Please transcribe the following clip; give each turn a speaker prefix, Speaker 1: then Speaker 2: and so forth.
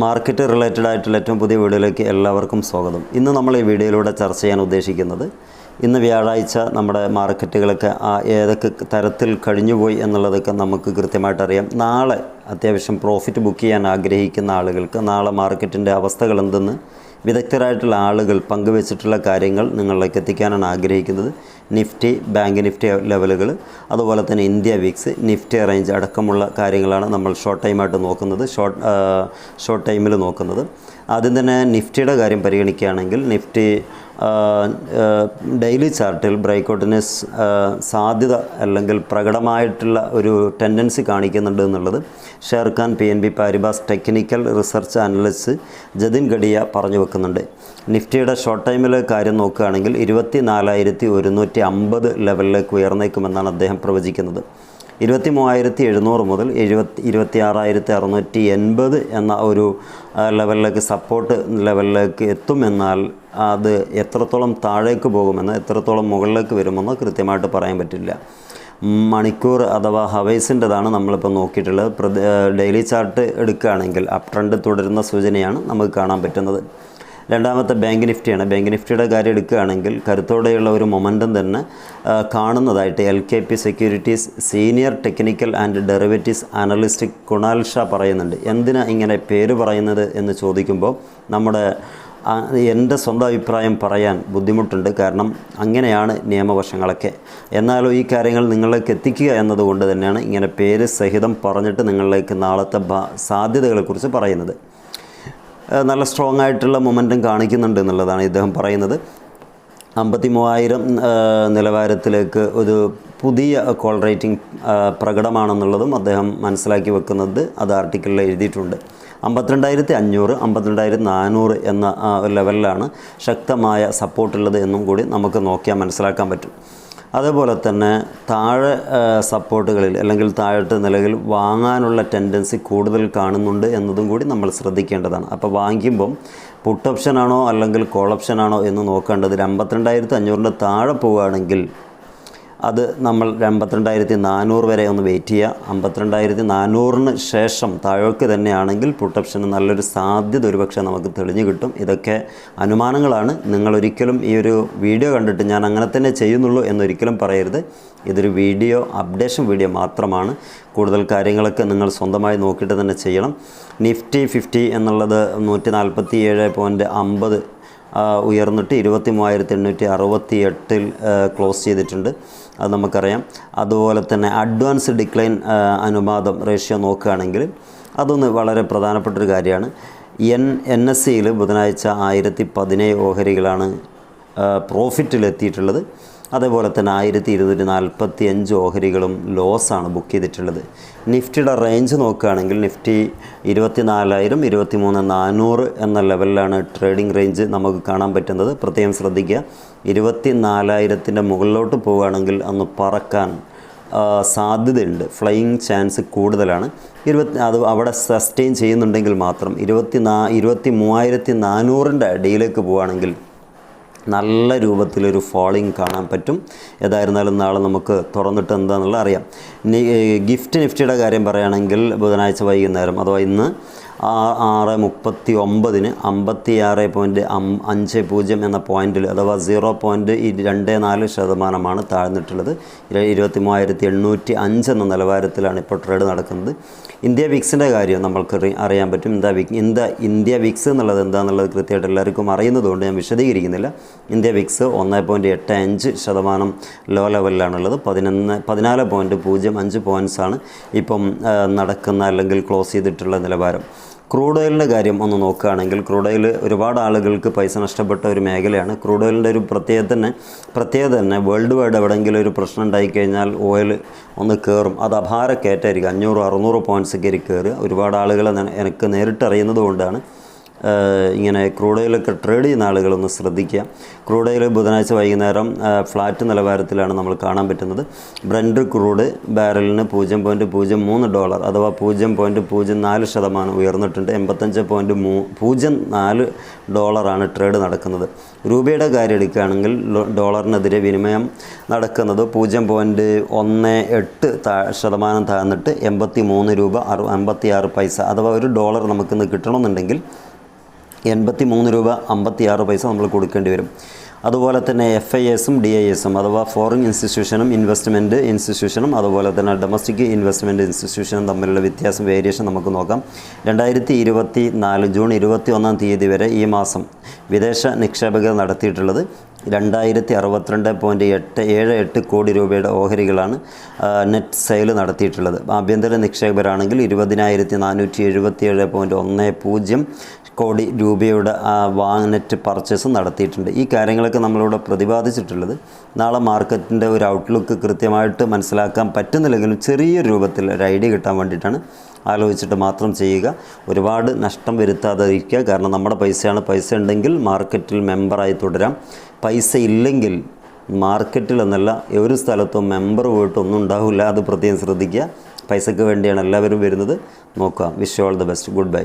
Speaker 1: Market related ആയിട്ടുള്ള ഏറ്റവും പുതിയ വീഡിയോയിലേക്ക് എല്ലാവർക്കും സ്വാഗതം. ഇന്ന് നമ്മൾ ഈ വീഡിയോയിലൂടെ ചർച്ച ചെയ്യാൻ ഉദ്ദേശിക്കുന്നത് ഇന്ന് വ്യാഴാഴ്ച നമ്മുടെ മാർക്കറ്റുകളൊക്കെ ഏതൊക്കെ തരത്തിൽ കഴിഞ്ഞുപോയി എന്നുള്ളതൊക്കെ നമുക്ക് കൃത്യമായിട്ട് അറിയാം. നാളെ അത്യാവശ്യം പ്രോഫിറ്റ് ബുക്ക് ചെയ്യാൻ ആഗ്രഹിക്കുന്ന ആളുകൾക്ക് നാളെ മാർക്കറ്റിന്റെ അവസ്ഥകൾ എന്തെന്ന് വിദഗ്ധരായിട്ടുള്ള ആളുകൾ പങ്കുവച്ചിട്ടുള്ള കാര്യങ്ങൾ നിങ്ങളിലേക്ക് എത്തിക്കാനാണ് ആഗ്രഹിക്കുന്നത്. നിഫ്റ്റി ബാങ്ക് നിഫ്റ്റി ലെവലുകൾ അതുപോലെ തന്നെ ഇന്ത്യ വിക്സ് നിഫ്റ്റി റേഞ്ച് അടക്കമുള്ള കാര്യങ്ങളാണ് നമ്മൾ ഷോർട്ട് ടൈമായിട്ട് നോക്കുന്നത് ഷോർട്ട് ഷോർട്ട് ടൈമിൽ നോക്കുന്നത്. ആദ്യം തന്നെ നിഫ്റ്റിയുടെ കാര്യം പരിഗണിക്കുകയാണെങ്കിൽ നിഫ്റ്റി ഡെയിലി ചാർട്ടിൽ ബ്രേക്കൗട്ടിന് സാധ്യത അല്ലെങ്കിൽ പ്രകടമായിട്ടുള്ള ഒരു ടെൻഡൻസി കാണിക്കുന്നുണ്ട് എന്നുള്ളത് Sharekhan P N B Paribas technical research analyst Jatin Gadia പറഞ്ഞു വെക്കുന്നുണ്ട്. നിഫ്റ്റിയുടെ ഷോർട്ട് ടൈമിലെ കാര്യം നോക്കുകയാണെങ്കിൽ ഇരുപത്തി നാലായിരത്തി ഒരുന്നൂറ്റി അമ്പത് ലെവലിലേക്ക് ഉയർന്നേക്കുമെന്നാണ് അദ്ദേഹം പ്രവചിക്കുന്നത്. ഇരുപത്തി മൂവായിരത്തി എഴുന്നൂറ് മുതൽ എഴുപത്തി ഇരുപത്തി ആറായിരത്തി അറുന്നൂറ്റി എൺപത് എന്ന ഒരു ലെവലിലേക്ക് സപ്പോർട്ട് ലെവലിലേക്ക് എത്തുമെന്നാൽ അത് എത്രത്തോളം താഴേക്ക് പോകുമെന്ന് എത്രത്തോളം മുകളിലേക്ക് വരുമെന്ന് കൃത്യമായിട്ട് പറയാൻ പറ്റില്ല. മണിക്കൂർ അഥവാ ഹവേഴ്സിന്റെതാണ് നമ്മളിപ്പോൾ നോക്കിയിട്ടുള്ളത്. ഡെയിലി ചാർട്ട് എടുക്കുകയാണെങ്കിൽ അപ് ട്രെൻഡ് തുടരുന്ന സൂചനയാണ് നമുക്ക് കാണാൻ പറ്റുന്നത്. രണ്ടാമത്തെ ബാങ്ക് നിഫ്റ്റിയാണ്. ബാങ്ക് നിഫ്റ്റിയുടെ കാര്യം എടുക്കുകയാണെങ്കിൽ കരുത്തോടെയുള്ള ഒരു മൊമെന്റം തന്നെ കാണുന്നതായിട്ട് L K P securities senior technical and derivatives analyst Kunal Shah പറയുന്നുണ്ട്. എന്തിനാ ഇങ്ങനെ പേര് പറയുന്നത് എന്ന് ചോദിക്കുമ്പോൾ നമ്മുടെ എന്റെ സ്വന്തം അഭിപ്രായം പറയാൻ ബുദ്ധിമുട്ടുണ്ട്. കാരണം അങ്ങനെയാണ് നിയമവശങ്ങളൊക്കെ. എന്നാലും ഈ കാര്യങ്ങൾ നിങ്ങളിലേക്ക് എത്തിക്കുക എന്നതുകൊണ്ട് തന്നെയാണ് ഇങ്ങനെ പേര് സഹിതം പറഞ്ഞിട്ട് നിങ്ങളിലേക്ക് നാളത്തെ സാധ്യതകളെക്കുറിച്ച് പറയുന്നത്. നല്ല സ്ട്രോങ് ആയിട്ടുള്ള മൊമെന്റം കാണിക്കുന്നുണ്ട് എന്നുള്ളതാണ് ഇദ്ദേഹം പറയുന്നത്. അമ്പത്തി മൂവായിരം നിലവാരത്തിലേക്ക് ഒരു പുതിയ കോൾ റേറ്റിംഗ് പ്രകടമാണെന്നുള്ളതും അദ്ദേഹം മനസ്സിലാക്കി വെക്കുന്നത് അത് ആർട്ടിക്കിളിൽ എഴുതിയിട്ടുണ്ട്. അമ്പത്തിരണ്ടായിരത്തി അഞ്ഞൂറ് അമ്പത്തിരണ്ടായിരത്തി നാനൂറ് എന്ന ലെവലിലാണ് ശക്തമായ സപ്പോർട്ടുള്ളത് എന്നും കൂടി നമുക്ക് നോക്കിയാൽ മനസ്സിലാക്കാൻ പറ്റും. അതേപോലെ തന്നെ താഴെ സപ്പോർട്ടുകളിൽ അല്ലെങ്കിൽ താഴത്തെ നിലയിൽ വാങ്ങാനുള്ള ടെൻഡൻസി കൂടുതൽ കാണുന്നുണ്ട് എന്നതും കൂടി നമ്മൾ ശ്രദ്ധിക്കേണ്ടതാണ്. അപ്പോൾ വാങ്ങിക്കുമ്പം പുട്ട് ഓപ്ഷനാണോ അല്ലെങ്കിൽ കോൾ ഓപ്ഷനാണോ എന്ന് നോക്കേണ്ടത് അമ്പത്തിരണ്ടായിരത്തി അഞ്ഞൂറിന്റെ താഴെ പോവുകയാണെങ്കിൽ അത് നമ്മൾ അമ്പത്തിരണ്ടായിരത്തി നാനൂറ് വരെ ഒന്ന് വെയിറ്റ് ചെയ്യുക അമ്പത്തിരണ്ടായിരത്തി നാനൂറിന് ശേഷം താഴേക്ക് തന്നെയാണെങ്കിൽ പുട്ട് ഓപ്ഷന് നല്ലൊരു സാധ്യത ഒരുപക്ഷെ നമുക്ക് തെളിഞ്ഞു കിട്ടും. ഇതൊക്കെ അനുമാനങ്ങളാണ്. നിങ്ങളൊരിക്കലും ഈ ഒരു വീഡിയോ കണ്ടിട്ട് ഞാൻ അങ്ങനെ തന്നെ ചെയ്യുന്നുള്ളൂ എന്നൊരിക്കലും പറയരുത്. ഇതൊരു വീഡിയോ അപ്ഡേഷൻ വീഡിയോ മാത്രമാണ്. കൂടുതൽ കാര്യങ്ങളൊക്കെ നിങ്ങൾ സ്വന്തമായി നോക്കിയിട്ട് തന്നെ ചെയ്യണം. നിഫ്റ്റി ഫിഫ്റ്റി എന്നുള്ളത് നൂറ്റി നാൽപ്പത്തി ഏഴ് പോയിന്റ് അമ്പത് ഉയർന്നിട്ട് ഇരുപത്തി മൂവായിരത്തി എണ്ണൂറ്റി അറുപത്തി എട്ടിൽ ക്ലോസ് ചെയ്തിട്ടുണ്ട്. അത് നമുക്കറിയാം. അതുപോലെ തന്നെ അഡ്വാൻസ് ഡിക്ലൈൻ അനുപാതം റേഷ്യോ നോക്കുകയാണെങ്കിൽ അതൊന്ന് വളരെ പ്രധാനപ്പെട്ടൊരു കാര്യമാണ്. എൻ എൻ എസ് സിയിൽ ബുധനാഴ്ച ആയിരത്തി പതിനേഴ് ഓഹരികളാണ് പ്രോഫിറ്റിലെത്തിയിട്ടുള്ളത് അതേപോലെ തന്നെ ആയിരത്തി ഇരുന്നൂറ്റി നാൽപ്പത്തി അഞ്ച് ഓഹരികളും ലോസാണ് ബുക്ക് ചെയ്തിട്ടുള്ളത്. നിഫ്റ്റിയുടെ റേഞ്ച് നോക്കുകയാണെങ്കിൽ നിഫ്റ്റി ഇരുപത്തി നാലായിരം ഇരുപത്തി മൂന്ന് നാനൂറ് എന്ന ലെവലിലാണ് ട്രേഡിംഗ് റേഞ്ച് നമുക്ക് കാണാൻ പറ്റുന്നത്. പ്രത്യേകം ശ്രദ്ധിക്കുക. ഇരുപത്തി നാലായിരത്തിന്റെ മുകളിലോട്ട് പോവുകയാണെങ്കിൽ അന്ന് പറക്കാൻ സാധ്യതയുണ്ട്. ഫ്ലൈയിങ് ചാൻസ് കൂടുതലാണ്. ഇരുപത്തി അത് അവിടെ സസ്റ്റെയിൻ ചെയ്യുന്നുണ്ടെങ്കിൽ മാത്രം ഇരുപത്തി നാ ഇരുപത്തി മൂവായിരത്തി നാനൂറിന്റെ അടിയിലേക്ക് പോവുകയാണെങ്കിൽ നല്ല രൂപത്തിലൊരു ഫോളിങ് കാണാൻ പറ്റും. ഏതായിരുന്നാലും നാളെ നമുക്ക് തുറന്നിട്ട് എന്താണെന്നുള്ള അറിയാം. ഗിഫ്റ്റ് നിഫ്റ്റിയുടെ കാര്യം പറയുകയാണെങ്കിൽ ബുധനാഴ്ച വൈകുന്നേരം അഥവാ ഇന്ന് ആറ് മുപ്പത്തി ഒമ്പതിന് അമ്പത്തി ആറ് പോയിന്റ് അഞ്ച് പൂജ്യം എന്ന പോയിന്റിൽ അഥവാ സീറോ പോയിന്റ് രണ്ട് നാല് ശതമാനമാണ് താഴ്ന്നിട്ടുള്ളത്. ഇര- ഇരുപത്തി മൂവായിരത്തി എണ്ണൂറ്റി അഞ്ച് എന്ന നിലവാരത്തിലാണ് ഇപ്പോൾ ട്രേഡ് നടക്കുന്നത്. ഇന്ത്യ വിക്സിന്റെ കാര്യം നമ്മൾക്ക് അറിയാൻ പറ്റും. India VIX India India VIX എന്നുള്ളത് എന്താണെന്നുള്ളത് കൃത്യമായിട്ട് എല്ലാവർക്കും അറിയുന്നതുകൊണ്ട് ഞാൻ വിശദീകരിക്കുന്നില്ല. ഇന്ത്യ വിക്സ് ഒന്ന് പോയിന്റ് എട്ട് അഞ്ച് ശതമാനം ലോ ലെവലിലാണുള്ളത് പതിനൊന്ന് പതിനാല് പോയിന്റ് പൂജ്യം അഞ്ച് പോയിന്റ്സാണ് ഇപ്പം നടക്കുന്ന അല്ലെങ്കിൽ ക്ലോസ് ചെയ്തിട്ടുള്ള നിലവാരം. ക്രൂഡ് ഓയിലിന്റെ കാര്യം ഒന്ന് നോക്കുകയാണെങ്കിൽ ക്രൂഡ് ഓയിൽ ഒരുപാട് ആളുകൾക്ക് പൈസ നഷ്ടപ്പെട്ട ഒരു മേഖലയാണ്. ക്രൂഡ് ഓയിലിന്റെ ഒരു പ്രത്യേകത തന്നെ പ്രത്യേകത തന്നെ വേൾഡ് വൈഡ് എവിടെയെങ്കിലും ഒരു പ്രശ്നം ഉണ്ടായിക്കഴിഞ്ഞാൽ ഓയിൽ ഒന്ന് കയറും. അത് അപാര കയറ്റായിരിക്കും അഞ്ഞൂറ് അറുന്നൂറ് പോയിന്റ്സ് കയറി കയറുക. ഒരുപാട് ആളുകളെ എനിക്ക് നേരിട്ട് അറിയുന്നത് കൊണ്ടാണ്. ഇങ്ങനെ ക്രൂഡ് ഓയിലൊക്കെ ട്രേഡ് ചെയ്യുന്ന ആളുകളൊന്ന് ശ്രദ്ധിക്കുക. ക്രൂഡ് ഓയിൽ ബുധനാഴ്ച വൈകുന്നേരം ഫ്ലാറ്റ് നിലവാരത്തിലാണ് നമ്മൾ കാണാൻ പറ്റുന്നത്. ബ്രണ്ട് ക്രൂഡ് ബാരലിന് പൂജ്യം പോയിന്റ് പൂജ്യം മൂന്ന് ഡോളർ അഥവാ പൂജ്യം പോയിന്റ് പൂജ്യം നാല് ശതമാനം ഉയർന്നിട്ടുണ്ട്. എൺപത്തഞ്ച് പോയിന്റ് മൂ പൂജ്യം നാല് ഡോളറാണ് ട്രേഡ് നടക്കുന്നത്. രൂപയുടെ കാര്യം എടുക്കുകയാണെങ്കിൽ ഡോളറിനെതിരെ വിനിമയം നടക്കുന്നത് പൂജ്യം പോയിന്റ് ഒന്ന് എട്ട് താ ശതമാനം താഴ്ന്നിട്ട് എൺപത്തി മൂന്ന് രൂപ അറു അമ്പത്തി ആറ് പൈസ അഥവാ ഒരു ഡോളർ നമുക്കിന്ന് കിട്ടണമെന്നുണ്ടെങ്കിൽ എൺപത്തി മൂന്ന് രൂപ അമ്പത്തി ആറ് പൈസ നമ്മൾ കൊടുക്കേണ്ടി വരും. അതുപോലെ തന്നെ എഫ് ഐ എസും ഡി ഐ എസും അഥവാ ഫോറിൻ ഇൻസ്റ്റിറ്റ്യൂഷനും ഇൻവെസ്റ്റ്മെന്റ് ഇൻസ്റ്റിറ്റ്യൂഷനും അതുപോലെ തന്നെ ഡൊമസ്റ്റിക് ഇൻവെസ്റ്റ്മെന്റ് ഇൻസ്റ്റിറ്റ്യൂഷനും തമ്മിലുള്ള വ്യത്യാസം വേരിയേഷൻ നമുക്ക് നോക്കാം. രണ്ടായിരത്തി ഇരുപത്തി നാല് ജൂൺ ഇരുപത്തി ഒന്നാം തീയതി വരെ ഈ മാസം വിദേശ നിക്ഷേപകർ നടത്തിയിട്ടുള്ളത് രണ്ടായിരത്തി അറുപത്തിരണ്ട് പോയിന്റ് എട്ട് ഏഴ് എട്ട് കോടി രൂപയുടെ ഓഹരികളാണ് നെറ്റ് സെയിൽ നടത്തിയിട്ടുള്ളത്. ആഭ്യന്തര നിക്ഷേപരാണെങ്കിൽ ഇരുപതിനായിരത്തി നാനൂറ്റി എഴുപത്തിയേഴ് പോയിന്റ് ഒന്ന് പൂജ്യം കോടി രൂപയുടെ വാങ്ങനറ്റ് നെറ്റ് പർച്ചേസ് നടത്തിയിട്ടുണ്ട്. ഈ കാര്യങ്ങളൊക്കെ നമ്മളിവിടെ പ്രതിപാദിച്ചിട്ടുള്ളത് നാളെ മാർക്കറ്റിന്റെ ഒരു ഔട്ട്ലുക്ക് കൃത്യമായിട്ട് മനസ്സിലാക്കാൻ പറ്റുന്നില്ലെങ്കിലും ചെറിയ രൂപത്തിൽ ഒരു ഐഡിയ കിട്ടാൻ വേണ്ടിയിട്ടാണ് ആലോചിച്ചിട്ട് മാത്രം ചെയ്യുക. ഒരുപാട് നഷ്ടം വരുത്താതെ ഇരിക്കുക കാരണം നമ്മുടെ പൈസയാണ് പൈസ ഉണ്ടെങ്കിൽ മാർക്കറ്റിൽ മെമ്പറായി തുടരാം. പൈസ ഇല്ലെങ്കിൽ മാർക്കറ്റിൽ എന്നല്ല ഒരു സ്ഥലത്തും മെമ്പർ പോയിട്ടൊന്നും ഉണ്ടാവില്ല. അത് പ്രത്യേകം ശ്രദ്ധിക്കുക. പൈസയ്ക്ക് വേണ്ടിയാണ് എല്ലാവരും വരുന്നത്. നോക്കുക. Wish all the best good bye